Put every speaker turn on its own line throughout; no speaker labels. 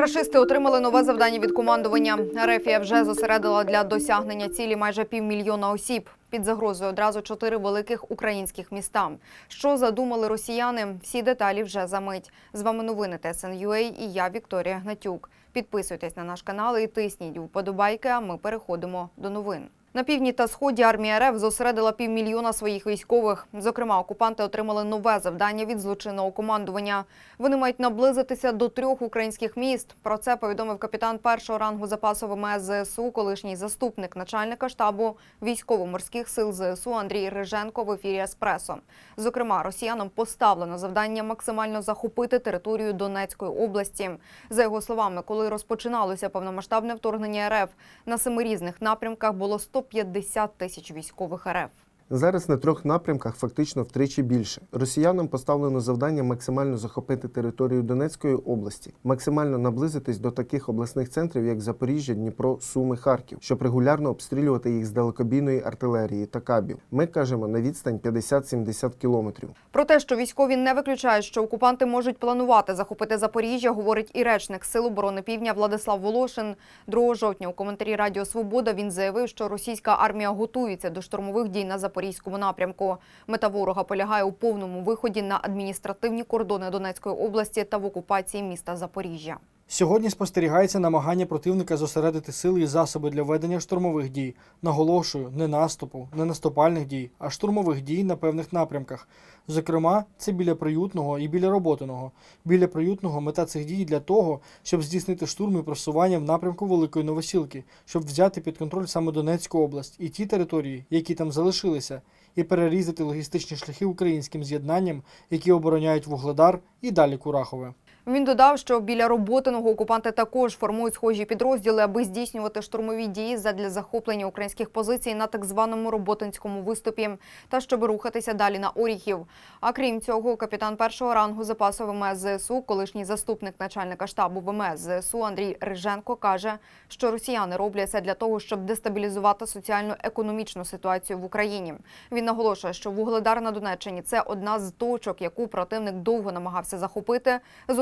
Рашисти отримали нове завдання від командування. Рефія вже зосередила для досягнення цілі майже півмільйона осіб. Під загрозою одразу чотири великих українських міста. Що задумали росіяни? Всі деталі вже за мить. З вами новини ТСНЮА і я Вікторія Гнатюк. Підписуйтесь на наш канал і тисніть вподобайки. А ми переходимо до новин. На півдні та сході армія РФ зосередила півмільйона своїх військових. Зокрема, окупанти отримали нове завдання від злочинного командування. Вони мають наблизитися до трьох українських міст. Про це повідомив капітан першого рангу запасу ВМС ЗСУ, колишній заступник начальника штабу військово-морських сил ЗСУ Андрій Риженко в ефірі Еспресо. Зокрема, росіянам поставлено завдання максимально захопити територію Донецької області. За його словами, коли розпочиналося повномасштабне вторгнення РФ, на семи різних напрямках було 150 тисяч військових РФ.
Зараз на трьох напрямках фактично втричі більше. Росіянам поставлено завдання максимально захопити територію Донецької області, максимально наблизитись до таких обласних центрів, як Запоріжжя, Дніпро, Суми, Харків, щоб регулярно обстрілювати їх з далекобійної артилерії та кабів. Ми кажемо на відстань 50-70 кілометрів.
Про те, що військові не виключають, що окупанти можуть планувати захопити Запоріжжя, говорить і речник Сил оборони Півдня Владислав Волошин. 2 жовтня у коментарі Радіо Свобода він заявив, що російська армія готується до штурмових дій на Запорізькому напрямку. Мета ворога полягає у повному виході на адміністративні кордони Донецької області та в окупації міста Запоріжжя.
Сьогодні спостерігається намагання противника зосередити сили і засоби для ведення штурмових дій. Наголошую, не наступу, не наступальних дій, а штурмових дій на певних напрямках. Зокрема, це біля приютного і біля роботиного. Біля приютного мета цих дій для того, щоб здійснити штурм і просування в напрямку Великої Новосілки, щоб взяти під контроль саме Донецьку область і ті території, які там залишилися, і перерізати логістичні шляхи українським з'єднанням, які обороняють Вугледар і далі Курахове.
Він додав, що біля роботиного окупанти також формують схожі підрозділи, аби здійснювати штурмові дії задля захоплення українських позицій на так званому роботинському виступі та щоб рухатися далі на Оріхів. А крім цього, капітан першого рангу запасу ВМС ЗСУ, колишній заступник начальника штабу ВМС ЗСУ Андрій Риженко каже, що росіяни роблять це для того, щоб дестабілізувати соціально-економічну ситуацію в Україні. Він наголошує, що Вугледар на Донеччині це одна з точок, яку противник довго намагався захопити,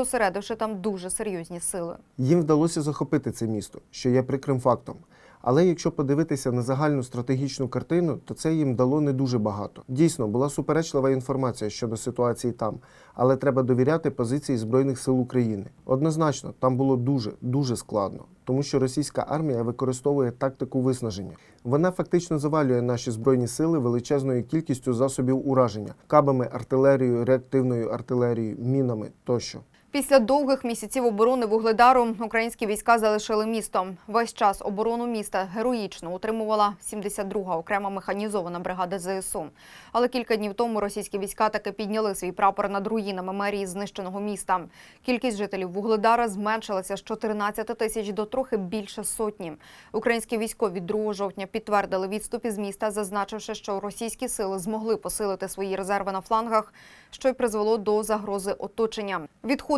зосередивши там дуже серйозні сили.
Їм вдалося захопити це місто, що є прикрим фактом. Але якщо подивитися на загальну стратегічну картину, то це їм дало не дуже багато. Дійсно, була суперечлива інформація щодо ситуації там, але треба довіряти позиції Збройних сил України. Однозначно, там було дуже дуже складно, тому що російська армія використовує тактику виснаження. Вона фактично завалює наші збройні сили величезною кількістю засобів ураження, кабами, артилерією, реактивною артилерією, мінами тощо.
Після довгих місяців оборони Вугледару українські війська залишили місто. Весь час оборону міста героїчно утримувала 72-га окрема механізована бригада ЗСУ. Але кілька днів тому російські війська таки підняли свій прапор над руїнами мерії знищеного міста. Кількість жителів Вугледара зменшилася з 14 тисяч до трохи більше сотні. Українські військові 2 жовтня підтвердили відступ із міста, зазначивши, що російські сили змогли посилити свої резерви на флангах, що й призвело до загрози оточення.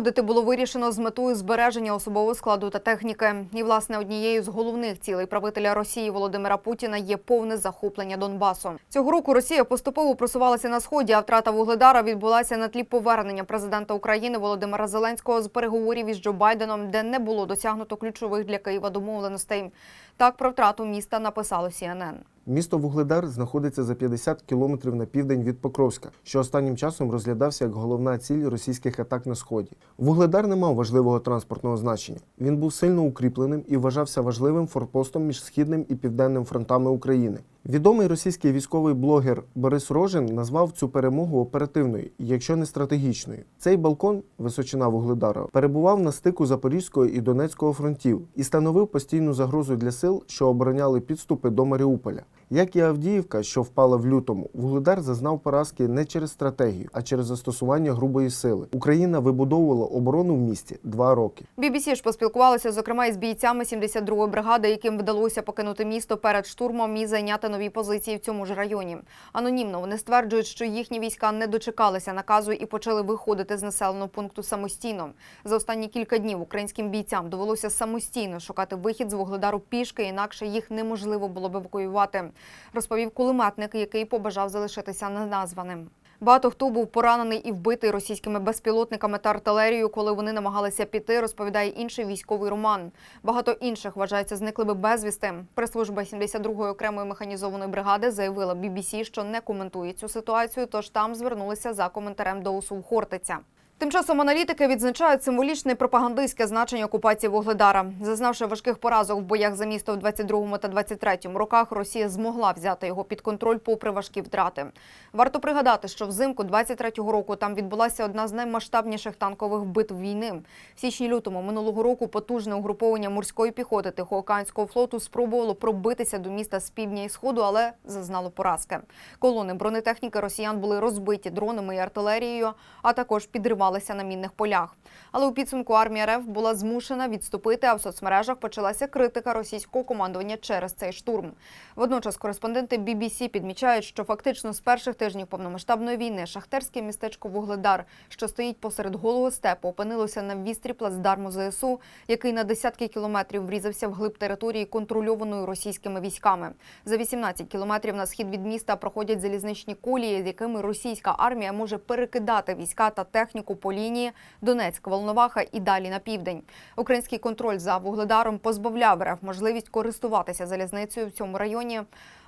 Відходити було вирішено з метою збереження особового складу та техніки. І, власне, однією з головних цілей правителя Росії Володимира Путіна є повне захоплення Донбасу. Цього року Росія поступово просувалася на сході, а втрата Вугледара відбулася на тлі повернення президента України Володимира Зеленського з переговорів із Джо Байденом, де не було досягнуто ключових для Києва домовленостей. Так про втрату міста написало CNN.
Місто Вугледар знаходиться за 50 кілометрів на південь від Покровська, що останнім часом розглядався як головна ціль російських атак на сході. Вугледар не мав важливого транспортного значення. Він був сильно укріпленим і вважався важливим форпостом між східним і південним фронтами України. Відомий російський військовий блогер Борис Рожин назвав цю перемогу оперативною, якщо не стратегічною. Цей балкон, височина Вугледара, перебував на стику Запорізького і Донецького фронтів і становив постійну загрозу для сил, що обороняли підступи до Маріуполя. Як і Авдіївка, що впала в лютому, Вугледар зазнав поразки не через стратегію, а через застосування грубої сили. Україна вибудовувала оборону в місті два роки.
BBC ж поспілкувалося, зокрема, із бійцями 72-ї бригади, яким вдалося покинути місто перед штурмом і зайняти нові позиції в цьому ж районі. Анонімно вони стверджують, що їхні війська не дочекалися наказу і почали виходити з населеного пункту самостійно. За останні кілька днів українським бійцям довелося самостійно шукати вихід з вугледару пішки, інакше їх неможливо було б евакуювати. Розповів кулеметник, який побажав залишитися неназваним. Багато хто був поранений і вбитий російськими безпілотниками та артилерією, коли вони намагалися піти, розповідає інший військовий Роман. Багато інших вважаються зниклими безвісти. Прес-служба 72-ї окремої механізованої бригади заявила BBC, що не коментує цю ситуацію, тож там звернулися за коментарем до УСУ Хортиця. Тим часом аналітики відзначають символічне пропагандистське значення окупації Вугледара. Зазнавши важких поразок в боях за місто в 22-му та 23-му роках, Росія змогла взяти його під контроль попри важкі втрати. Варто пригадати, що взимку 23-го року там відбулася одна з наймасштабніших танкових битв війни. В січні-лютому минулого року потужне угруповання морської піхоти Тихоокеанського флоту спробувало пробитися до міста з півдня і сходу, але зазнало поразки. Колони бронетехніки росіян були розбиті дронами і артилерією, а також підривалися на мінних полях. Але у підсумку армія РФ була змушена відступити, а в соцмережах почалася критика російського командування через цей штурм. Водночас кореспонденти BBC підмічають, що фактично з перших тижнів повномасштабної війни шахтерське містечко Вугледар, що стоїть посеред голого степу, опинилося на вістрі плацдарму ЗСУ, який на десятки кілометрів врізався в глиб території, контрольованої російськими військами. За 18 кілометрів на схід від міста проходять залізничні колії, з якими російська армія може перекидати війська та техніку по лінії Донецьк, Волноваха і далі на південь. Український контроль за Вугледаром позбавляв РФ можливість користуватися залізницею в цьому районі.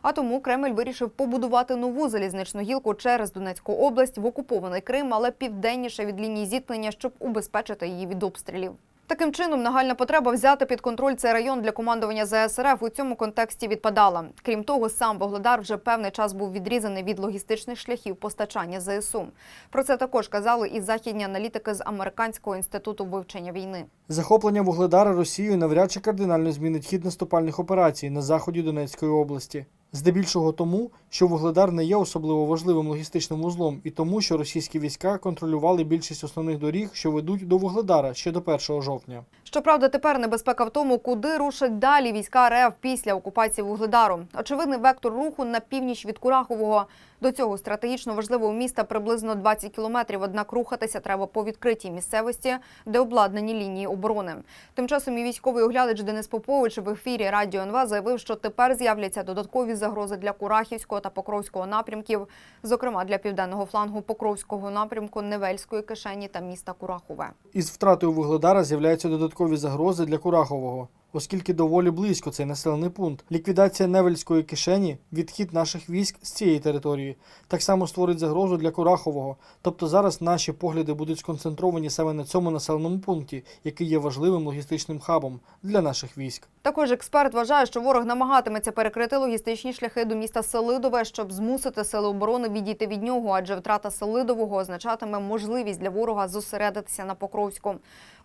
А тому Кремль вирішив побудувати нову залізничну гілку через Донецьку область в окупований Крим, але південніше від лінії зіткнення, щоб убезпечити її від обстрілів. Таким чином, нагальна потреба взяти під контроль цей район для командування ЗСРФ у цьому контексті відпадала. Крім того, сам Вогледар вже певний час був відрізаний від логістичних шляхів постачання ЗСУ. Про це також казали і західні аналітики з Американського інституту вивчення війни.
Захоплення Вугледара Росією навряд чи кардинально змінить хід наступальних операцій на заході Донецької області. Здебільшого тому, що Вугледар не є особливо важливим логістичним вузлом, і тому, що російські війська контролювали більшість основних доріг, що ведуть до Вугледара ще до 1 жовтня.
Щоправда, тепер небезпека в тому, куди рушать далі війська РФ після окупації Вугледару. Очевидний вектор руху на північ від Курахового. До цього стратегічно важливого міста приблизно 20 кілометрів. Однак рухатися треба по відкритій місцевості, де обладнані лінії оборони. Тим часом і військовий оглядач Денис Попович в ефірі Радіо НВ заявив, що тепер з'являться додаткові загрози для Курахівського та Покровського напрямків, зокрема для південного флангу Покровського напрямку, Невельської кишені та міста Курахове.
Із втратою Вугледара з'являються додаткові загрози для Курахового, оскільки доволі близько цей населений пункт. Ліквідація Невельської кишені, відхід наших військ з цієї території, так само створить загрозу для Курахового. Тобто зараз наші погляди будуть сконцентровані саме на цьому населеному пункті, який є важливим логістичним хабом для наших військ.
Також експерт вважає, що ворог намагатиметься перекрити логістичні шляхи до міста Селидове, щоб змусити сили оборони відійти від нього, адже втрата Селидового означатиме можливість для ворога зосередитися на Покровську.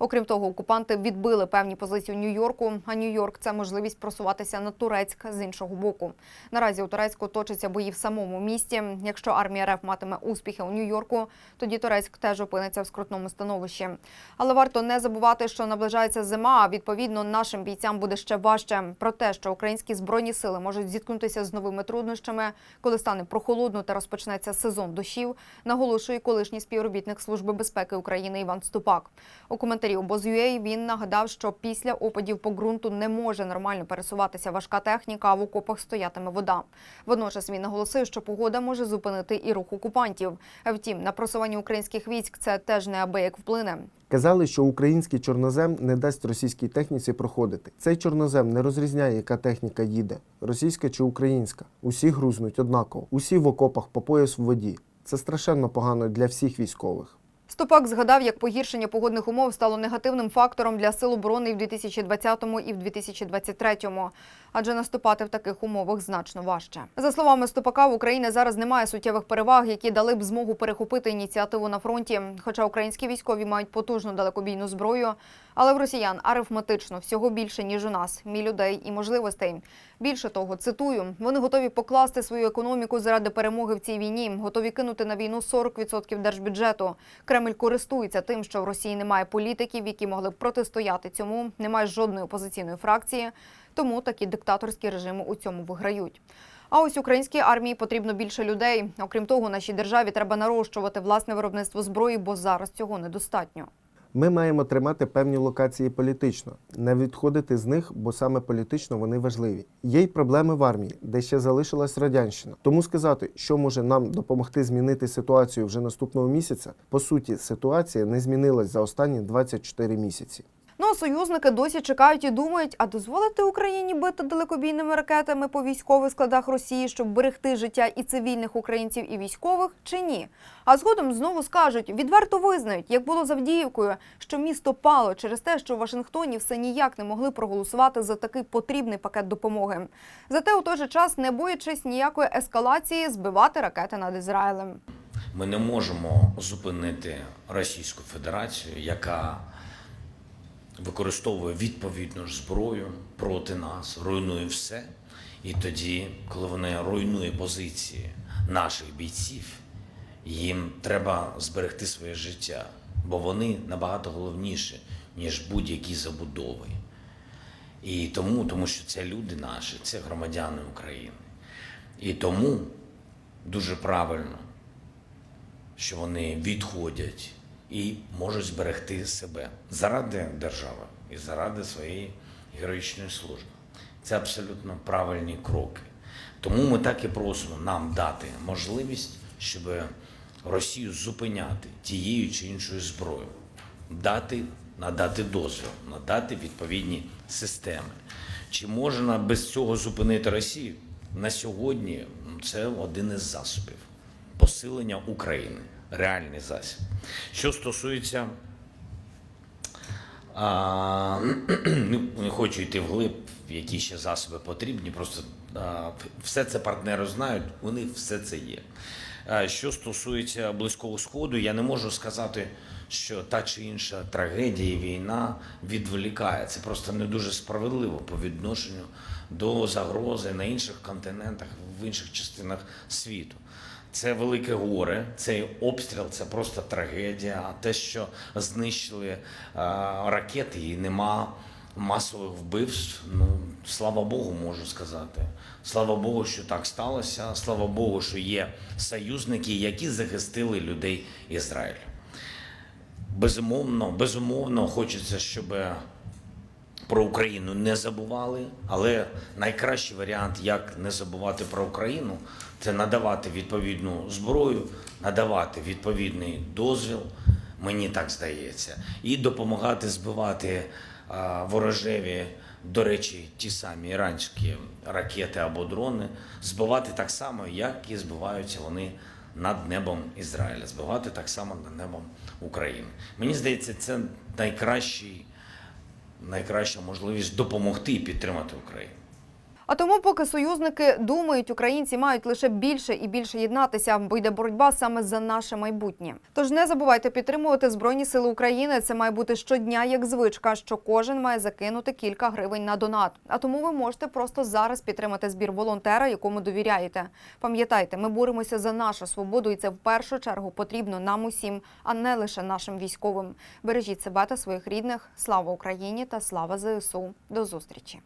Окрім того, окупанти відбили певні позиції у Нью-Йорку, а Нью-Йорк це можливість просуватися на Турецьк з іншого боку. Наразі у Турецьку точаться бої в самому місті. Якщо армія РФ матиме успіхи у Нью-Йорку, тоді Турецьк теж опиниться в скрутному становищі. Але варто не забувати, що наближається зима. А відповідно нашим бійцям буде ще важче. Про те, що українські збройні сили можуть зіткнутися з новими труднощами, коли стане прохолодно та розпочнеться сезон дощів, наголошує колишній співробітник Служби безпеки України Іван Ступак. У коментарі обоз.ua він нагадав, що після опадів по ґрунту не може нормально пересуватися важка техніка, а в окопах стоятиме вода. Водночас він наголосив, що погода може зупинити і рух окупантів. Втім, на просування українських військ це теж неабияк вплине.
Казали, що український чорнозем не дасть російській техніці проходити. Цей чорнозем не розрізняє, яка техніка їде, російська чи українська. Усі грузнуть однаково, усі в окопах по пояс в воді. Це страшенно погано для всіх військових.
Стопак згадав, як погіршення погодних умов стало негативним фактором для сил оборони і в 2020 і в 2023, адже наступати в таких умовах значно важче. За словами Стопака, в Україні зараз немає суттєвих переваг, які дали б змогу перехопити ініціативу на фронті. Хоча українські військові мають потужну далекобійну зброю, але в росіян арифметично всього більше ніж у нас мій людей і можливостей. Більше того, цитую, вони готові покласти свою економіку заради перемоги в цій війні, готові кинути на війну 40% держбюджету. Кремль користується тим, що в Росії немає політиків, які могли б протистояти цьому, немає жодної опозиційної фракції, тому такі диктаторські режими у цьому виграють. А ось українській армії потрібно більше людей. Окрім того, нашій державі треба нарощувати власне виробництво зброї, бо зараз цього недостатньо.
Ми маємо тримати певні локації політично, не відходити з них, бо саме політично вони важливі. Є й проблеми в армії, де ще залишилась радянщина. Тому сказати, що може нам допомогти змінити ситуацію вже наступного місяця, по суті, ситуація не змінилась за останні 24 місяці.
Ну а союзники досі чекають і думають, а дозволити Україні бити далекобійними ракетами по військових складах Росії, щоб берегти життя і цивільних українців, і військових, чи ні? А згодом знову скажуть, відверто визнають, як було з Авдіївкою, що місто пало через те, що в Вашингтоні все ніяк не могли проголосувати за такий потрібний пакет допомоги. Зате у той же час, не боячись ніякої ескалації, збивати ракети над Ізраїлем.
Ми не можемо зупинити Російську Федерацію, яка використовує відповідну ж зброю проти нас, руйнує все. І тоді, коли вони руйнує позиції наших бійців, їм треба зберегти своє життя, бо вони набагато головніші, ніж будь-які забудови. І тому, тому що це люди наші, це громадяни України. І тому дуже правильно, що вони відходять і можуть зберегти себе заради держави і заради своєї героїчної служби. Це абсолютно правильні кроки. Тому ми так і просимо нам дати можливість, щоб Росію зупиняти тією чи іншою зброєю, дати, надати дозвіл, надати відповідні системи. Чи можна без цього зупинити Росію? На сьогодні це один із засобів посилення України, реальний засіб. Що стосується а, ну, не хочу йти вглиб, які ще засоби потрібні. Просто а, все це партнери знають, них все це є. А, Що стосується Близького Сходу, я не можу сказати, що та чи інша трагедія, війна відволікає. Це просто не дуже справедливо по відношенню до загрози на інших континентах, в інших частинах світу. Це велике горе, цей обстріл це просто трагедія. А те, що знищили а, ракети, і нема масових вбивств. Ну слава Богу, можу сказати. Слава Богу, що так сталося. Слава Богу, що є союзники, які захистили людей Ізраїлю. Безумовно, безумовно, хочеться, щоб про Україну не забували, але найкращий варіант, як не забувати про Україну, це надавати відповідну зброю, надавати відповідний дозвіл, мені так здається, і допомагати збивати а, ворожеві, до речі, ті самі іранські ракети або дрони, збивати так само, як і збиваються вони над небом Ізраїля, збивати так само над небом України. Мені здається, це найкращий найкраща можливість допомогти і підтримати Україну.
А тому, поки союзники думають, українці мають лише більше і більше єднатися, бо йде боротьба саме за наше майбутнє. Тож не забувайте підтримувати Збройні Сили України. Це має бути щодня як звичка, що кожен має закинути кілька гривень на донат. А тому ви можете просто зараз підтримати збір волонтера, якому довіряєте. Пам'ятайте, ми боремося за нашу свободу, і це в першу чергу потрібно нам усім, а не лише нашим військовим. Бережіть себе та своїх рідних. Слава Україні та слава ЗСУ. До зустрічі.